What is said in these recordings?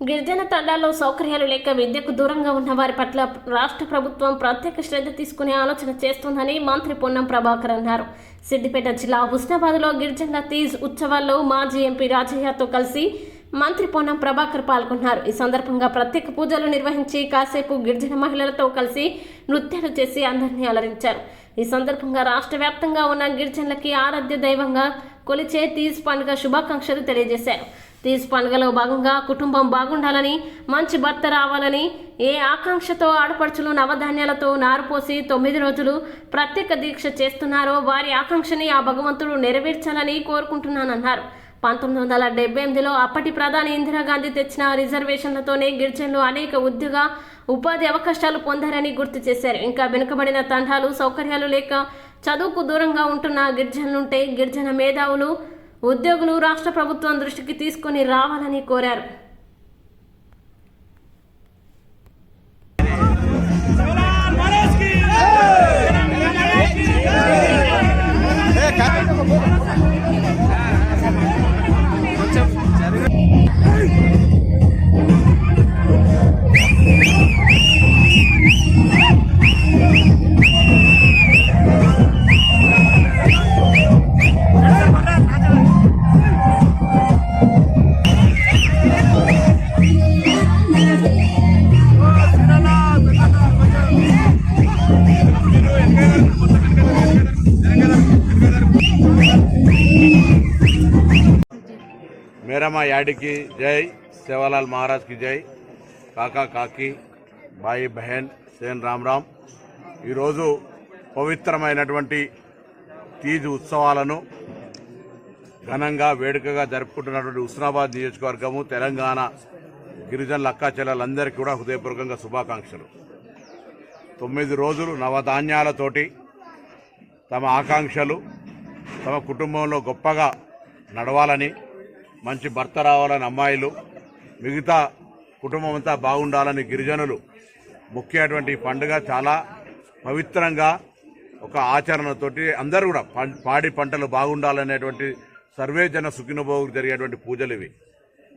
గిరిజన తండాల్లో సౌకర్యాలు లేక విద్యకు దూరంగా ఉన్న వారి పట్ల రాష్ట్ర ప్రభుత్వం ప్రత్యేక శ్రద్ధ తీసుకునే ఆలోచన చేస్తోందని మంత్రి పొన్నం ప్రభాకర్ అన్నారు. సిద్దిపేట జిల్లా హుస్నాబాద్లో గిరిజనుల తీజ్ ఉత్సవాల్లో మాజీ ఎంపీ రాజయ్యతో కలిసి మంత్రి పొన్నం ప్రభాకర్ పాల్గొన్నారు. ఈ సందర్భంగా ప్రత్యేక పూజలు నిర్వహించి కాసేపు గిరిజన మహిళలతో కలిసి నృత్యాలు చేసి అందరినీ అలరించారు. ఈ సందర్భంగా రాష్ట్ర వ్యాప్తంగా ఉన్న గిరిజనులకి ఆరాధ్య దైవంగా కొలిచే తీజ్ పండుగ శుభాకాంక్షలు తెలియజేశారు. తీసి పండుగలో భాగంగా కుటుంబం బాగుండాలని మంచి భర్త రావాలని ఏ ఆకాంక్షతో ఆడపడుచులు నవధాన్యాలతో నారుపోసి తొమ్మిది రోజులు ప్రత్యేక దీక్ష చేస్తున్నారో వారి ఆకాంక్షని ఆ భగవంతుడు నెరవేర్చాలని కోరుకుంటున్నానన్నారు. పంతొమ్మిది వందల డెబ్బై ఎనిమిదిలో అప్పటి ప్రధాని ఇందిరాగాంధీ తెచ్చిన రిజర్వేషన్లతోనే గిరిజనులు అనేక ఉద్యోగ ఉపాధి అవకాశాలు పొందారని గుర్తు చేశారు. ఇంకా వెనుకబడిన తండాలు సౌకర్యాలు లేక చదువుకు దూరంగా ఉంటున్న గిరిజనులుంటే గిరిజన మేధావులు ఉద్యోగులు రాష్ట్ర ప్రభుత్వం దృష్టికి తీసుకొని రావాలని కోరారు. మేరమ్మ యాడికి జై. సేవాలాల్ మహారాజ్కి జై. కాకా కాకి బాయి బహన్ సేన్ రామ్ రామ్ ఈరోజు పవిత్రమైనటువంటి తీజ్ ఉత్సవాలను ఘనంగా వేడుకగా జరుపుకుంటున్నటువంటి హుస్నాబాద్ నియోజకవర్గము తెలంగాణ గిరిజనుల అక్కా చెల్లెలందరికీ కూడా హృదయపూర్వకంగా శుభాకాంక్షలు. తొమ్మిది రోజులు నవధాన్యాలతోటి తమ ఆకాంక్షలు తమ కుటుంబంలో గొప్పగా నడవాలని మంచి భర్త రావాలని అమ్మాయిలు మిగతా కుటుంబం అంతా బాగుండాలని గిరిజనులు ముఖ్యమైనటువంటి పండుగ చాలా పవిత్రంగా ఒక ఆచరణతోటి అందరూ కూడా పాడి పంటలు బాగుండాలనేటువంటి సర్వే జన సుఖినభోగు జరిగేటువంటి పూజలు ఇవి.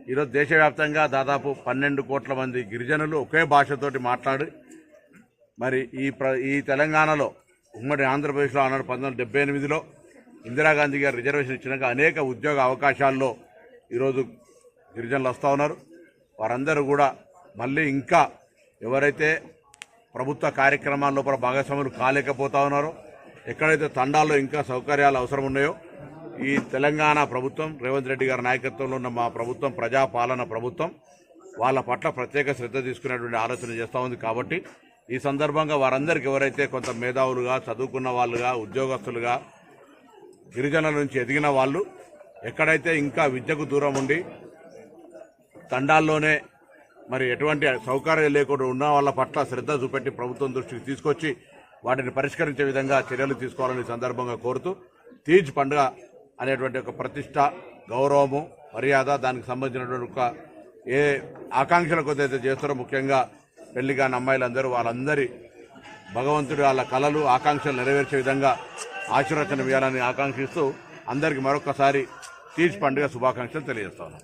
ఈరోజు దేశవ్యాప్తంగా దాదాపు పన్నెండు కోట్ల మంది గిరిజనులు ఒకే భాషతోటి మాట్లాడి మరి ఈ ప్ర ఈ తెలంగాణలో ఉమ్మడి ఆంధ్రప్రదేశ్లో ఆనాడు పంతొమ్మిది డెబ్బై ఎనిమిదిలో ఇందిరాగాంధీ గారు రిజర్వేషన్ ఇచ్చినాక అనేక ఉద్యోగ అవకాశాల్లో ఈరోజు గిరిజనులు వస్తూ ఉన్నారు. వారందరూ కూడా మళ్ళీ ఇంకా ఎవరైతే ప్రభుత్వ కార్యక్రమాల లోపల భాగస్వాములు కాలేకపోతా ఉన్నారో ఎక్కడైతే తండాల్లో ఇంకా సౌకర్యాలు అవసరం ఉన్నాయో ఈ తెలంగాణ ప్రభుత్వం రేవంత్ రెడ్డి గారి నాయకత్వంలో ఉన్న మా ప్రభుత్వం ప్రజాపాలన ప్రభుత్వం వాళ్ళ పట్ల ప్రత్యేక శ్రద్ధ తీసుకునేటువంటి ఆలోచన చేస్తూ ఉంది కాబట్టి ఈ సందర్భంగా వారందరికీ ఎవరైతే కొంత మేధావులుగా చదువుకున్న వాళ్ళుగా ఉద్యోగస్తులుగా గిరిజనుల నుంచి ఎదిగిన వాళ్ళు ఎక్కడైతే ఇంకా విద్యకు దూరం ఉండి తండాల్లోనే మరి ఎటువంటి సౌకర్యం లేకుండా ఉన్న వాళ్ళ పట్ల శ్రద్ధ చూపెట్టి ప్రభుత్వం దృష్టికి తీసుకొచ్చి వాటిని పరిష్కరించే విధంగా చర్యలు తీసుకోవాలని సందర్భంగా కోరుతూ తీజ్ పండుగ అనేటువంటి ఒక ప్రతిష్ట గౌరవము మర్యాద దానికి సంబంధించినటువంటి ఒక ఏ ఆకాంక్షల కొద్దైతే చేస్తారో ముఖ్యంగా పెళ్ళి కాని అమ్మాయిలందరూ వాళ్ళందరి భగవంతుడు వాళ్ళ కళలు ఆకాంక్షలు నెరవేర్చే విధంగా ఆశీర్వచనం ఇవ్వాలని ఆకాంక్షిస్తూ అందరికీ మరొకసారి తీజ్ పండుగ శుభాకాంక్షలు తెలియజేస్తాను.